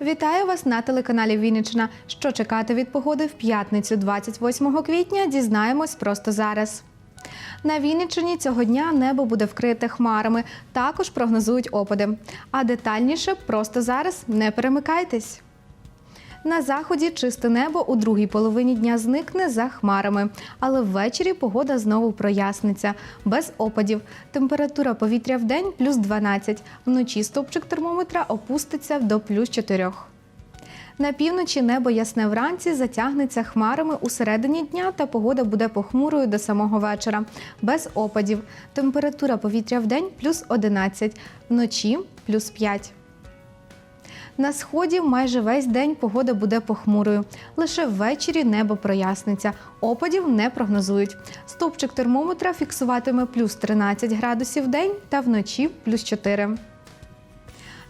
Вітаю вас на телеканалі Вінниччина. Що чекати від погоди в п'ятницю, 28 квітня, дізнаємось просто зараз. На Вінниччині цього дня небо буде вкрите хмарами. Також прогнозують опади. А детальніше просто зараз не перемикайтесь. На заході чисте небо у другій половині дня зникне за хмарами, але ввечері погода знову проясниться без опадів. Температура повітря в день плюс 12, вночі стопчик термометра опуститься до плюс 4. На півночі небо ясне вранці затягнеться хмарами у середині дня, та погода буде похмурою до самого вечора, без опадів. Температура повітря в день плюс 11, вночі плюс 5. На сході майже весь день погода буде похмурою. Лише ввечері небо проясниться. Опадів не прогнозують. Стопчик термометра фіксуватиме плюс 13 градусів в день та вночі плюс 4.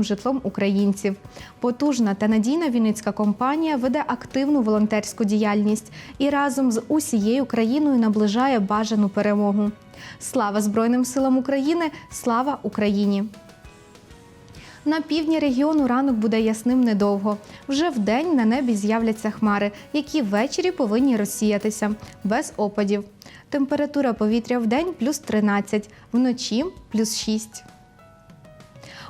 житлом українців. Потужна та надійна вінницька компанія веде активну волонтерську діяльність і разом з усією країною наближає бажану перемогу. Слава Збройним силам України! Слава Україні! На півдні регіону ранок буде ясним недовго. Вже вдень на небі з'являться хмари, які ввечері повинні розсіятися без опадів. Температура повітря в день плюс 13, вночі плюс 6.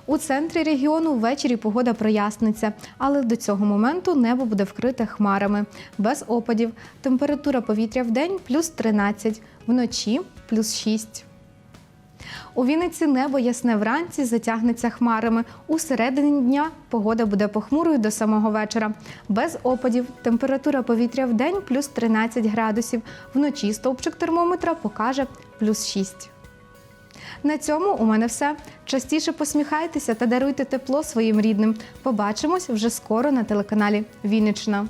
У центрі регіону ввечері погода проясниться, але до цього моменту небо буде вкрите хмарами, без опадів. Температура повітря в день плюс 13, вночі плюс 6. У Вінниці небо ясне вранці затягнеться хмарами. У середині дня погода буде похмурою до самого вечора. Без опадів. Температура повітря в день плюс 13 градусів. Вночі стовпчик термометра покаже плюс 6. На цьому у мене все. Частіше посміхайтеся та даруйте тепло своїм рідним. Побачимось вже скоро на телеканалі Вінниччина.